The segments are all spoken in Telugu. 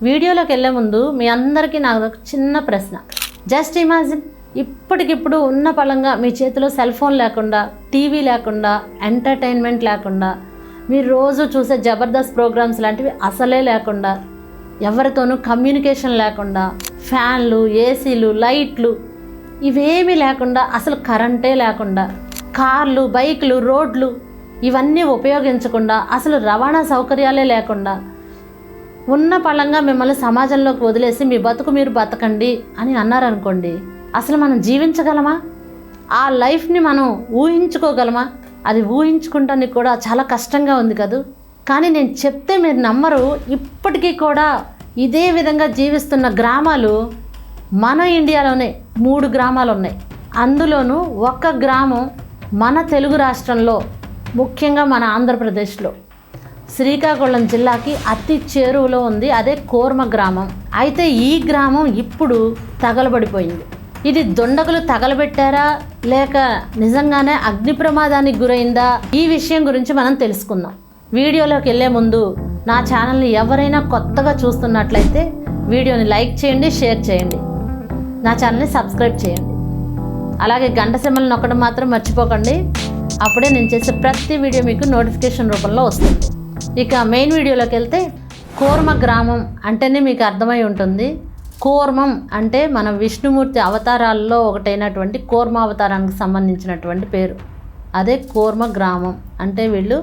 వీడియోలోకి వెళ్ళే ముందు మీ అందరికీ నాకు ఒక చిన్న ప్రశ్న. జస్ట్ ఇమాజిన్ ఇప్పటికిప్పుడు ఉన్న పళంగా మీ చేతిలో సెల్ ఫోన్ లేకుండా టీవీ లేకుండా ఎంటర్టైన్మెంట్ లేకుండా మీరు రోజు చూసే జబర్దస్త్ ప్రోగ్రామ్స్ లాంటివి అసలే లేకుండా ఎవరితోనూ కమ్యూనికేషన్ లేకుండా ఫ్యాన్లు ఏసీలు లైట్లు ఇవేమీ లేకుండా అసలు కరెంటే లేకుండా కార్లు బైకులు రోడ్లు ఇవన్నీ ఉపయోగించకుండా అసలు రవాణా సౌకర్యాలే లేకుండా ఉన్న పళంగా మిమ్మల్ని సమాజంలోకి వదిలేసి మీ బతుకు మీరు బతకండి అని అన్నారనుకోండి అసలు మనం జీవించగలమా? ఆ లైఫ్ని మనం ఊహించుకోగలమా? అది ఊహించుకుంటానికి కూడా చాలా కష్టంగా ఉంది కదూ? కానీ నేను చెప్తే మీరు నమ్మరు ఇప్పటికీ కూడా ఇదే విధంగా జీవిస్తున్న గ్రామాలు మన ఇండియాలోనే మూడు గ్రామాలు ఉన్నాయి. అందులోనూ ఒక్క గ్రామం మన తెలుగు రాష్ట్రంలో ముఖ్యంగా మన ఆంధ్రప్రదేశ్లో. శ్రీకాకుళం జిల్లాకి అతి చేరువలో ఉంది. అదే కోర్మ గ్రామం. అయితే ఈ గ్రామం ఇప్పుడు తగలబడిపోయింది. ఇది దొండకులు తగలబెట్టారా? లేక నిజంగానే అగ్ని ప్రమాదానికి గురైందా? ఈ విషయం గురించి మనం తెలుసుకుందాం. వీడియోలోకి వెళ్ళే ముందు నా ఛానల్ని ఎవరైనా కొత్తగా చూస్తున్నట్లయితే వీడియోని లైక్ చేయండి షేర్ చేయండి. నా ఛానల్ని సబ్స్క్రైబ్ చేయండి. అలాగే గంట సెమ్మలు నొక్కడం మాత్రం మర్చిపోకండి. అప్పుడే నేను చేసే ప్రతి వీడియో మీకు నోటిఫికేషన్ రూపంలో వస్తుంది. ఇక మెయిన్ వీడియోలోకి వెళ్తే కోర్మ గ్రామం అంటేనే మీకు అర్థమై ఉంటుంది. కూర్మం అంటే మన విష్ణుమూర్తి అవతారాల్లో ఒకటైనటువంటి కోర్మ అవతారానికి సంబంధించినటువంటి పేరు. అదే కోర్మ గ్రామం అంటే వీళ్ళు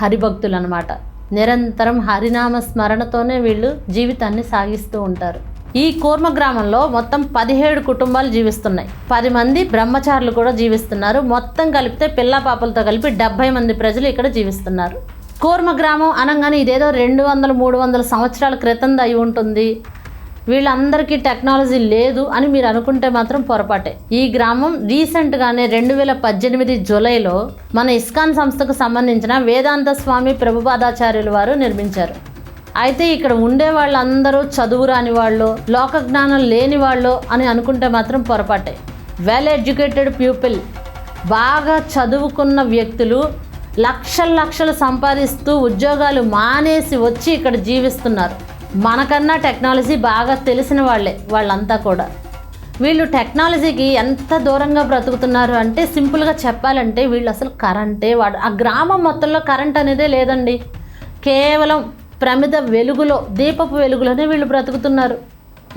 హరిభక్తులు అనమాట నిరంతరం హరినామ స్మరణతోనే వీళ్ళు జీవితాన్ని సాగిస్తూ ఉంటారు. ఈ కూర్మ గ్రామంలో మొత్తం పదిహేడు కుటుంబాలు జీవిస్తున్నాయి. పది మంది బ్రహ్మచారులు కూడా జీవిస్తున్నారు. మొత్తం కలిపితే పిల్ల పాపలతో కలిపి డెబ్బై మంది ప్రజలు ఇక్కడ జీవిస్తున్నారు. కూర్మ గ్రామం అనగానే ఇదేదో రెండు వందల మూడు వందల సంవత్సరాల క్రితం అయి ఉంటుంది. వీళ్ళందరికీ టెక్నాలజీ లేదు అని మీరు అనుకుంటే మాత్రం పొరపాటే. ఈ గ్రామం రీసెంట్గానే రెండు వేల పద్దెనిమిది జూలైలో మన ఇస్కాన్ సంస్థకు సంబంధించిన వేదాంత స్వామి ప్రభుపాదాచార్యుల వారు నిర్మించారు. అయితే ఇక్కడ ఉండే వాళ్ళందరూ చదువు రాని వాళ్ళు లోక జ్ఞానం లేని వాళ్ళు అని అనుకుంటే మాత్రం పొరపాటే. వెల్ ఎడ్యుకేటెడ్ పీపుల్ బాగా చదువుకున్న వ్యక్తులు లక్షల లక్షలు సంపాదిస్తూ ఉద్యోగాలు మానేసి వచ్చి ఇక్కడ జీవిస్తున్నారు. మనకన్నా టెక్నాలజీ బాగా తెలిసిన వాళ్ళే వాళ్ళంతా కూడా. వీళ్ళు టెక్నాలజీకి ఎంత దూరంగా బ్రతుకుతున్నారు అంటే సింపుల్గా చెప్పాలంటే వీళ్ళు అసలు కరెంటే వాడు ఆ గ్రామం మొత్తంలో కరెంట్ అనేదే లేదండి. కేవలం ప్రమిద వెలుగులో దీపపు వెలుగులోనే వీళ్ళు బ్రతుకుతున్నారు.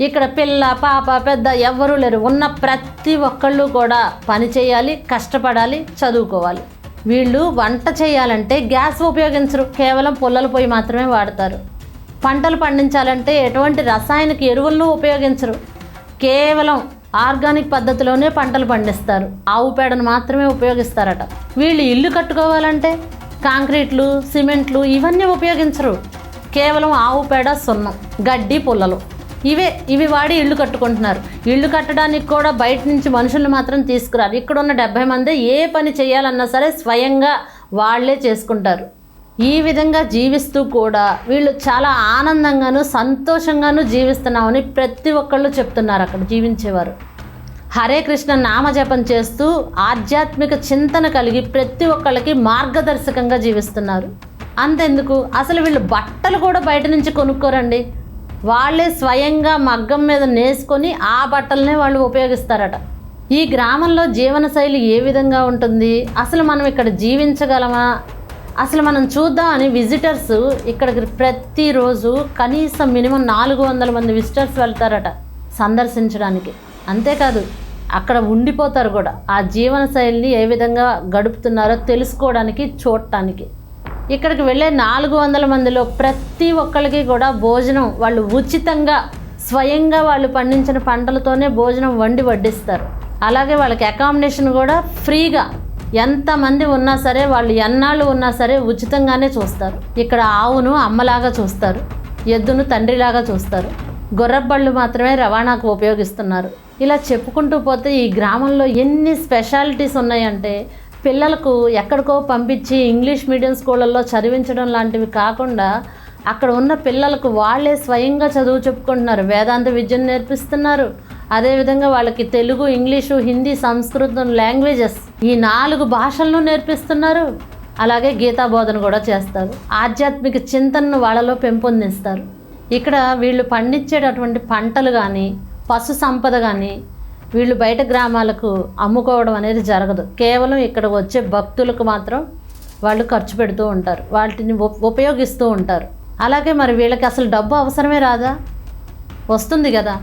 ఇక్కడ పిల్ల పాప పెద్ద ఎవ్వరూ లేరు. ఉన్న ప్రతి ఒక్కళ్ళు కూడా పని చేయాలి కష్టపడాలి చదువుకోవాలి. వీళ్ళు వంట చేయాలంటే గ్యాస్ ఉపయోగించరు. కేవలం పుల్లల పొయ్యి మాత్రమే వాడతారు. పంటలు పండించాలంటే ఎటువంటి రసాయనిక ఎరువులను ఉపయోగించరు. కేవలం ఆర్గానిక్ పద్ధతిలోనే పంటలు పండిస్తారు. ఆవు పేడను మాత్రమే ఉపయోగిస్తారట. వీళ్ళు ఇల్లు కట్టుకోవాలంటే కాంక్రీట్లు సిమెంట్లు ఇవన్నీ ఉపయోగించరు. కేవలం ఆవు పేడ సున్నం గడ్డి పుల్లలు. ఇవే ఇవి వాడి ఇల్లు కట్టుకుంటున్నారు. ఇల్లు కట్టడానికి కూడా బయట నుంచి మనుషులు మాత్రం తీసుకురారు. ఇక్కడ ఉన్న డెబ్బై మంది ఏ పని చేయాలన్నా సరే స్వయంగా వాళ్ళే చేసుకుంటారు. ఈ విధంగా జీవిస్తూ కూడా వీళ్ళు చాలా ఆనందంగాను సంతోషంగాను జీవిస్తున్నామని ప్రతి ఒక్కళ్ళు చెప్తున్నారు అక్కడ జీవించేవారు. హరే కృష్ణ నామజపం చేస్తూ ఆధ్యాత్మిక చింతన కలిగి ప్రతి ఒక్కళ్ళకి మార్గదర్శకంగా జీవిస్తున్నారు. అంతెందుకు? అసలు వీళ్ళు బట్టలు కూడా బయట నుంచి కొనుక్కోరండి. వాళ్ళే స్వయంగా మగ్గం మీద నేసుకొని ఆ బట్టలనే వాళ్ళు ఉపయోగిస్తారట. ఈ గ్రామంలో జీవనశైలి ఏ విధంగా ఉంటుంది? అసలు మనం ఇక్కడ జీవించగలమా? అసలు మనం చూద్దామని విజిటర్స్ ఇక్కడికి ప్రతిరోజు కనీసం మినిమం నాలుగు వందల మంది విజిటర్స్ వెళ్తారట సందర్శించడానికి. అంతేకాదు అక్కడ ఉండిపోతారు కూడా. ఆ జీవన శైలిని ఏ విధంగా గడుపుతున్నారో తెలుసుకోవడానికి చూడటానికి. ఇక్కడికి వెళ్ళే నాలుగు వందల మందిలో ప్రతి ఒక్కరికి కూడా భోజనం వాళ్ళు ఉచితంగా స్వయంగా వాళ్ళు పండించిన పంటలతోనే భోజనం వండి వడ్డిస్తారు. అలాగే వాళ్ళకి అకామిడేషన్ కూడా ఫ్రీగా. ఎంతమంది ఉన్నా సరే వాళ్ళు ఎన్నాళ్ళు ఉన్నా సరే ఉచితంగానే చూస్తారు. ఇక్కడ ఆవును అమ్మలాగా చూస్తారు ఎద్దును తండ్రిలాగా చూస్తారు. గొర్రబళ్ళు మాత్రమే రవాణాకు ఉపయోగిస్తున్నారు. ఇలా చెప్పుకుంటూ పోతే ఈ గ్రామంలో ఎన్ని స్పెషాలిటీస్ ఉన్నాయంటే పిల్లలకు ఎక్కడికో పంపించి ఇంగ్లీష్ మీడియం స్కూళ్ళల్లో చదివించడం లాంటివి కాకుండా అక్కడ ఉన్న పిల్లలకు వాళ్ళే స్వయంగా చదువు చెప్పుకుంటున్నారు. వేదాంత విద్యను నేర్పిస్తున్నారు. అదేవిధంగా వాళ్ళకి తెలుగు ఇంగ్లీషు హిందీ సంస్కృతం లాంగ్వేజెస్ ఈ నాలుగు భాషలను నేర్పిస్తున్నారు. అలాగే గీతా బోధన కూడా చేస్తారు. ఆధ్యాత్మిక చింతనను వాళ్ళలో పెంపొందిస్తారు. ఇక్కడ వీళ్ళు పండించేటటువంటి పంటలు కానీ పశు సంపద కానీ వీళ్ళు బయట గ్రామాలకు అమ్ముకోవడం అనేది జరగదు. కేవలం ఇక్కడ వచ్చే భక్తులకు మాత్రం వాళ్ళు ఖర్చు పెడుతూ ఉంటారు. వాటిని ఉపయోగిస్తూ ఉంటారు. అలాగే మరి వీళ్ళకి అసలు డబ్బు అవసరమే రాదా? వస్తుంది కదా.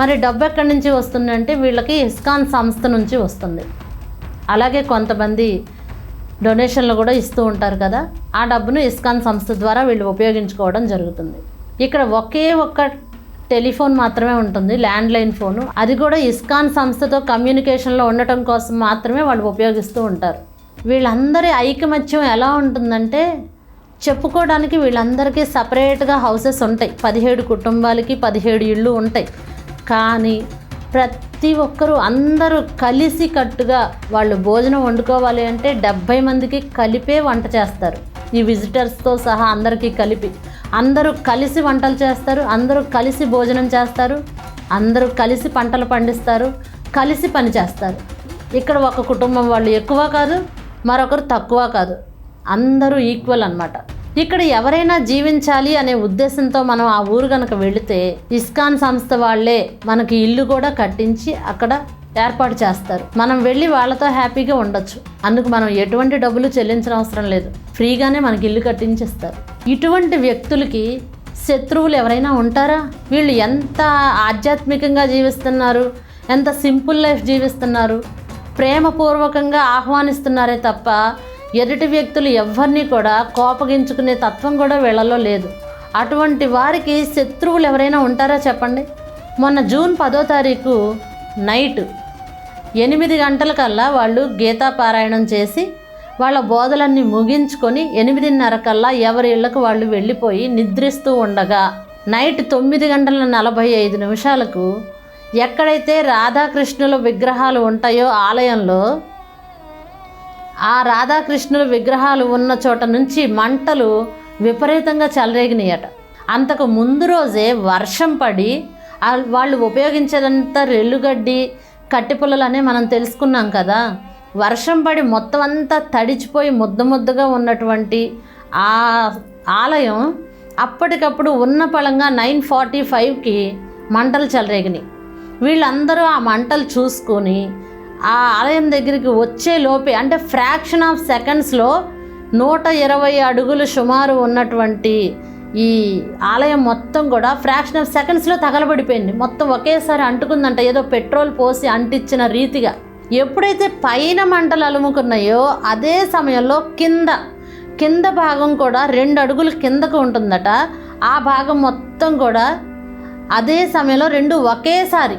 మరి డబ్బు ఎక్కడి నుంచి వస్తుందంటే వీళ్ళకి ఇస్కాన్ సంస్థ నుంచి వస్తుంది. అలాగే కొంతమంది డొనేషన్లు కూడా ఇస్తూ ఉంటారు కదా. ఆ డబ్బును ఇస్కాన్ సంస్థ ద్వారా వీళ్ళు ఉపయోగించుకోవడం జరుగుతుంది. ఇక్కడ ఒకే ఒక్క టెలిఫోన్ మాత్రమే ఉంటుంది ల్యాండ్లైన్ ఫోను. అది కూడా ఇస్కాన్ సంస్థతో కమ్యూనికేషన్లో ఉండటం కోసం మాత్రమే వాళ్ళు ఉపయోగిస్తూ ఉంటారు. వీళ్ళందరి ఐకమత్యం ఎలా ఉంటుందంటే చెప్పుకోవడానికి వీళ్ళందరికీ సపరేట్గా హౌసెస్ ఉంటాయి. పదిహేడు కుటుంబాలకి పదిహేడు ఇళ్ళు ఉంటాయి. కానీ ప్రతి ఒక్కరూ అందరూ కలిసి కట్టుగా వాళ్ళు భోజనం వండుకోవాలి అంటే డెబ్భై మందికి కలిపే వంట చేస్తారు. ఈ విజిటర్స్తో సహా అందరికీ కలిపి. అందరూ కలిసి వంటలు చేస్తారు అందరూ కలిసి భోజనం చేస్తారు అందరూ కలిసి పంటలు పండిస్తారు కలిసి పని చేస్తారు. ఇక్కడ ఒక కుటుంబం వాళ్ళు ఎక్కువ కాదు మరొకరు తక్కువ కాదు. అందరూ ఈక్వల్ అన్నమాట. ఇక్కడ ఎవరైనా జీవించాలి అనే ఉద్దేశంతో మనం ఆ ఊరు కనుక వెళితే ఇస్కాన్ సంస్థ వాళ్ళే మనకి ఇల్లు కూడా కట్టించి అక్కడ ఏర్పాటు చేస్తారు. మనం వెళ్ళి వాళ్ళతో హ్యాపీగా ఉండొచ్చు. అందుకు మనం ఎటువంటి డబ్బులు చెల్లించిన అవసరం లేదు. ఫ్రీగానే మనకి ఇల్లు కట్టించేస్తారు. ఇటువంటి వ్యక్తులకి శత్రువులు ఎవరైనా ఉంటారా? వీళ్ళు ఎంత ఆధ్యాత్మికంగా జీవిస్తున్నారు? ఎంత సింపుల్ లైఫ్ జీవిస్తున్నారు? ప్రేమపూర్వకంగా ఆహ్వానిస్తున్నారే తప్ప ఎదుటి వ్యక్తులు ఎవరిని కూడా కోపగించుకునే తత్వం కూడా వీళ్ళలో లేదు. అటువంటి వారికి శత్రువులు ఎవరైనా ఉంటారా చెప్పండి? మొన్న జూన్ పదో తారీఖు నైట్ ఎనిమిది గంటలకల్లా వాళ్ళు గీతా పారాయణం చేసి వాళ్ళ బోధలన్నీ ముగించుకొని ఎనిమిదిన్నర కల్లా ఎవరి ఇళ్ళకు వాళ్ళు వెళ్ళిపోయి నిద్రిస్తూ ఉండగా నైట్ తొమ్మిది గంటల నలభై ఐదు నిమిషాలకు ఎక్కడైతే రాధాకృష్ణుల విగ్రహాలు ఉంటాయో ఆలయంలో ఆ రాధాకృష్ణుల విగ్రహాలు ఉన్న చోట నుంచి మంటలు విపరీతంగా చెలరేగినాయట. అంతకు ముందు రోజే వర్షం పడి వాళ్ళు ఉపయోగించేదంతా రెల్లుగడ్డి కట్టిపుల్లలనే మనం తెలుసుకున్నాం కదా. వర్షం పడి మొత్తం అంతా తడిచిపోయి ముద్ద ముద్దగా ఉన్నటువంటి ఆ ఆలయం అప్పటికప్పుడు ఉన్న పళంగా నైన్ ఫార్టీ ఫైవ్కి మంటలు చెలరేగినాయి. వీళ్ళందరూ ఆ మంటలు చూసుకొని ఆ ఆలయం దగ్గరికి వచ్చే లోపే అంటే ఫ్రాక్షన్ ఆఫ్ సెకండ్స్లో నూట ఇరవై అడుగులు సుమారు ఉన్నటువంటి ఈ ఆలయం మొత్తం కూడా ఫ్రాక్షన్ ఆఫ్ సెకండ్స్లో తగలబడిపోయింది. మొత్తం ఒకేసారి అంటుకుందంట. ఏదో పెట్రోల్ పోసి అంటించిన రీతిగా. ఎప్పుడైతే పైన మంటలు అలుముకున్నాయో అదే సమయంలో కింద కింద భాగం కూడా రెండు అడుగులు కిందకు ఉంటుందట. ఆ భాగం మొత్తం కూడా అదే సమయంలో రెండు ఒకేసారి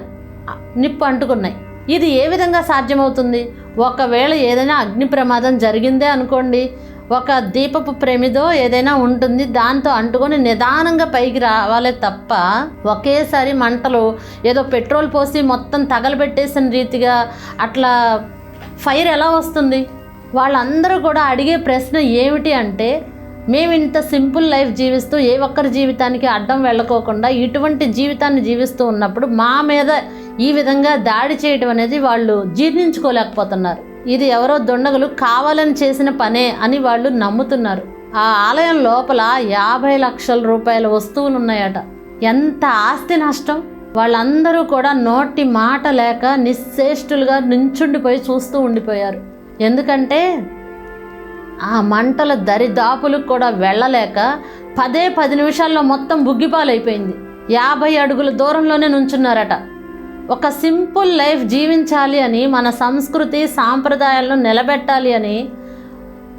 నిప్పు అంటుకున్నాయి. ఇది ఏ విధంగా సాధ్యమవుతుంది? ఒకవేళ ఏదైనా అగ్ని ప్రమాదం జరిగిందే అనుకోండి. ఒక దీపపు ప్రేమిదో ఏదైనా ఉంటుంది దాంతో అంటుకొని నిదానంగా పైకి రావాలే తప్ప ఒకేసారి మంటలు ఏదో పెట్రోల్ పోసి మొత్తం తగలబెట్టేసిన రీతిగా అట్లా ఫైర్ ఎలా వస్తుంది? వాళ్ళందరూ కూడా అడిగే ప్రశ్న ఏమిటి అంటే మేము ఇంత సింపుల్ లైఫ్ జీవిస్తూ ఏ ఒక్కరి జీవితానికి అడ్డం వెళ్ళకోకుండా ఇటువంటి జీవితాన్ని జీవిస్తూ ఉన్నప్పుడు మా మీద ఈ విధంగా దాడి చేయడం అనేది వాళ్ళు జీర్ణించుకోలేకపోతున్నారు. ఇది ఎవరో దొండగలు కావాలని చేసిన పనే అని వాళ్ళు నమ్ముతున్నారు. ఆ ఆలయం లోపల యాభై లక్షల రూపాయల వస్తువులు ఉన్నాయట ఎంత ఆస్తి నష్టం? వాళ్ళందరూ కూడా నోటి మాట లేక నిశ్చేష్టులుగా నించుండిపోయి చూస్తూ ఉండిపోయారు. ఎందుకంటే ఆ మంటల దరిదాపులకు కూడా వెళ్ళలేక పదే పది నిమిషాల్లో మొత్తం బుగ్గిపాలైపోయింది. యాభై అడుగుల దూరంలోనే నుంచున్నారట. ఒక సింపుల్ లైఫ్ జీవించాలి అని మన సంస్కృతి సాంప్రదాయాలను నిలబెట్టాలి అని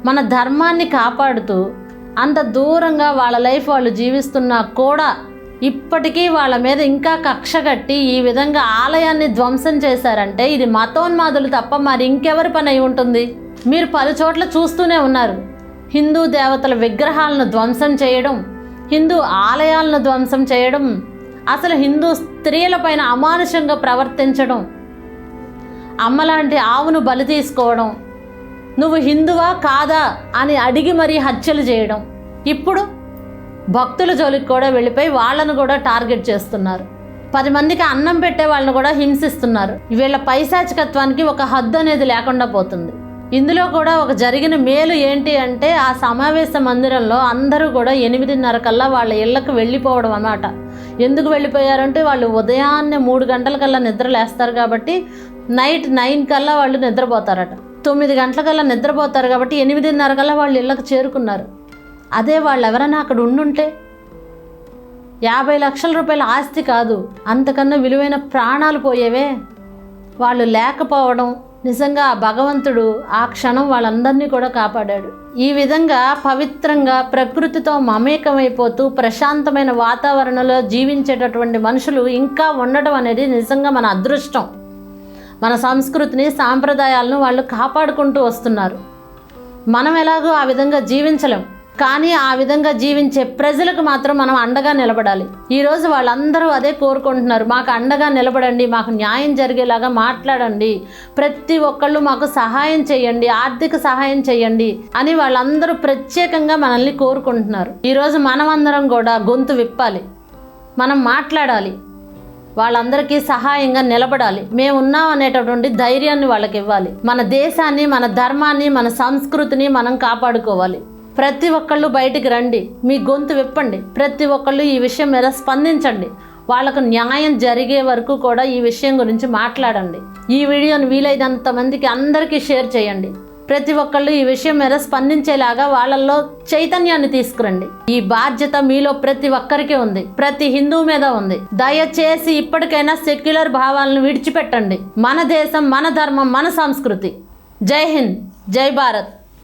మన ధర్మాన్ని కాపాడుతూ అంత దూరంగా వాళ్ళ లైఫ్ వాళ్ళు జీవిస్తున్నా కూడా ఇప్పటికీ వాళ్ళ మీద ఇంకా కక్ష కట్టి ఈ విధంగా ఆలయాన్ని ధ్వంసం చేశారంటే ఇది మతోన్మాదులు తప్ప మరి ఇంకెవరి పని అయి ఉంటుంది? మీరు పలు చోట్ల చూస్తూనే ఉన్నారు. హిందూ దేవతల విగ్రహాలను ధ్వంసం చేయడం హిందూ ఆలయాలను ధ్వంసం చేయడం అసలు హిందూ స్త్రీలపైన అమానుషంగా ప్రవర్తించడం అమ్మలాంటి ఆవును బలి తీసుకోవడం నువ్వు హిందువా కాదా అని అడిగి మరీ హత్యలు చేయడం. ఇప్పుడు భక్తుల జోలికి కూడా వెళ్ళిపోయి వాళ్ళను కూడా టార్గెట్ చేస్తున్నారు. పది మందికి అన్నం పెట్టే వాళ్ళని కూడా హింసిస్తున్నారు. వీళ్ళ పైశాచికత్వానికి ఒక హద్దు అనేది లేకుండా పోతుంది. ఇందులో కూడా ఒక జరిగిన మేలు ఏంటి అంటే ఆ సమావేశ మందిరంలో అందరూ కూడా ఎనిమిదిన్నర కల్లా వాళ్ళ ఇళ్ళకు వెళ్ళిపోవడం అన్నమాట. ఎందుకు వెళ్ళిపోయారంటే వాళ్ళు ఉదయాన్నే మూడు గంటలకల్లా నిద్రలేస్తారు కాబట్టి నైట్ నైన్ కల్లా వాళ్ళు నిద్రపోతారట. తొమ్మిది గంటలకల్లా నిద్రపోతారు కాబట్టి ఎనిమిదిన్నర కల్లా వాళ్ళు ఇళ్ళకి చేరుకున్నారు. అదే వాళ్ళు ఎవరైనా అక్కడ ఉండుంటే? యాభై లక్షల రూపాయల ఆస్తి కాదు. అంతకన్నా విలువైన ప్రాణాలు పోయేవే? వాళ్ళు లేకపోవడం నిజంగా ఆ భగవంతుడు ఆ క్షణం వాళ్ళందరినీ కూడా కాపాడాడు. ఈ విధంగా పవిత్రంగా ప్రకృతితో మమేకమైపోతూ ప్రశాంతమైన వాతావరణంలో జీవించేటటువంటి మనుషులు ఇంకా ఉండడం అనేది నిజంగా మన అదృష్టం. మన సంస్కృతిని సాంప్రదాయాలను వాళ్ళు కాపాడుకుంటూ వస్తున్నారు. మనం ఎలాగో ఆ విధంగా జీవించలేం. కానీ ఆ విధంగా జీవించే ప్రజలకు మాత్రం మనం అండగా నిలబడాలి. ఈరోజు వాళ్ళందరూ అదే కోరుకుంటున్నారు. మాకు అండగా నిలబడండి మాకు న్యాయం జరిగేలాగా మాట్లాడండి. ప్రతి ఒక్కళ్ళు మాకు సహాయం చేయండి ఆర్థిక సహాయం చేయండి అని వాళ్ళందరూ ప్రత్యేకంగా మనల్ని కోరుకుంటున్నారు. ఈరోజు మనమందరం కూడా గొంతు విప్పాలి. మనం మాట్లాడాలి. వాళ్ళందరికీ సహాయంగా నిలబడాలి. మేము ఉన్నాం అనేటటువంటి ధైర్యాన్ని వాళ్ళకి ఇవ్వాలి. మన దేశాన్ని మన ధర్మాన్ని మన సంస్కృతిని మనం కాపాడుకోవాలి. ప్రతి ఒక్కళ్ళు బయటికి రండి. మీ గొంతు విప్పండి. ప్రతి ఒక్కళ్ళు ఈ విషయం మీద స్పందించండి. వాళ్ళకు న్యాయం జరిగే వరకు కూడా ఈ విషయం గురించి మాట్లాడండి. ఈ వీడియోని వీలైనంత మందికి అందరికీ షేర్ చేయండి. ప్రతి ఒక్కళ్ళు ఈ విషయం మీద స్పందించేలాగా వాళ్ళల్లో చైతన్యాన్ని తీసుకురండి. ఈ బాధ్యత మీలో ప్రతి ఒక్కరికి ఉంది. ప్రతి హిందువు మీద ఉంది. దయచేసి ఇప్పటికైనా సెక్యులర్ భావాలను విడిచిపెట్టండి. మన దేశం మన ధర్మం మన సంస్కృతి. జై హింద్. జై భారత్.